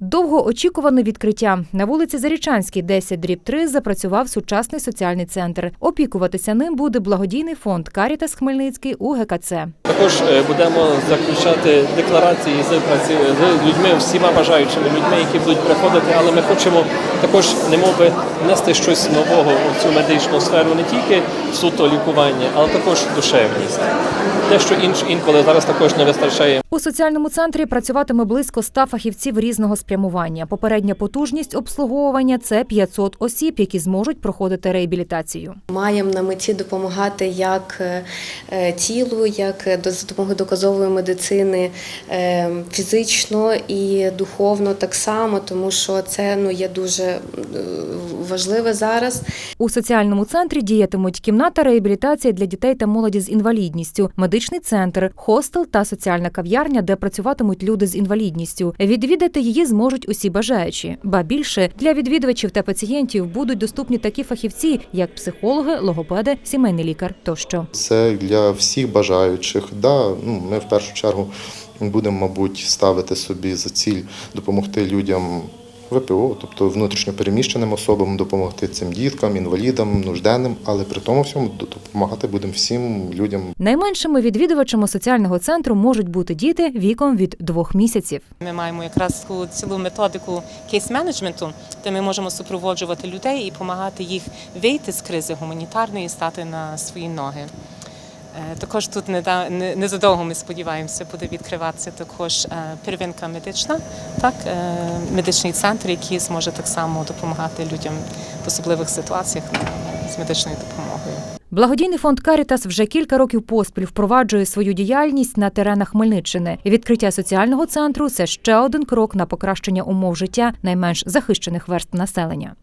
Довгоочікуване відкриття на вулиці Зарічанській, 10 дріб 3 запрацював сучасний соціальний центр. Опікуватися ним буде благодійний фонд Карітас Хмельницький у ГКЦ. Також е, будемо заключати декларації з праці з людьми, всіма бажаючими людьми, які будуть приходити. Але ми хочемо також немови внести щось нового у цю медичну сферу, не тільки суто лікування, але також душевність. Те, що інш інколи зараз також не вистачає. У соціальному центрі працюватиме близько 100 фахівців різного спрямування. Попередня потужність обслуговування це 500 осіб, які зможуть проходити реабілітацію. Маємо на меті допомагати як е, е, тілу, як е, до- допомогою доказової медицини фізично і духовно так само, тому що це ну є дуже важливе зараз. У соціальному центрі діятимуть кімната реабілітації для дітей та молоді з інвалідністю, медичний центр, хостел та соціальна кав'ярня, де працюватимуть люди з інвалідністю. Відвідати її зможуть усі бажаючі. Ба більше для відвідувачів та пацієнтів будуть доступні такі фахівці, як психологи, логопеди, сімейний лікар тощо. Це для всіх бажаючих. Да, ну, ми в першу чергу будемо, мабуть, ставити собі за ціль допомогти людям ВПО, тобто внутрішньо переміщеним особам, допомогти цим діткам, інвалідам, нужденним, але при тому всьому допомагати будемо всім людям Найменшими відвідувачами соціального центру можуть бути діти віком від двох місяців. Ми маємо якраз цілу методику кейс-менеджменту, де ми можемо супроводжувати людей і допомагати їх вийти з кризи гуманітарної, стати на свої ноги. Е, Також тут незадовго ми сподіваємося, буде відкриватися також е, первинка медична, так е, медичний центр, який зможе так само допомагати людям в особливих ситуаціях з медичною допомогою. Благодійний фонд Карітас вже кілька років поспіль впроваджує свою діяльність на теренах Хмельниччини. Відкриття соціального центру це ще один крок на покращення умов життя найменш захищених верств населення.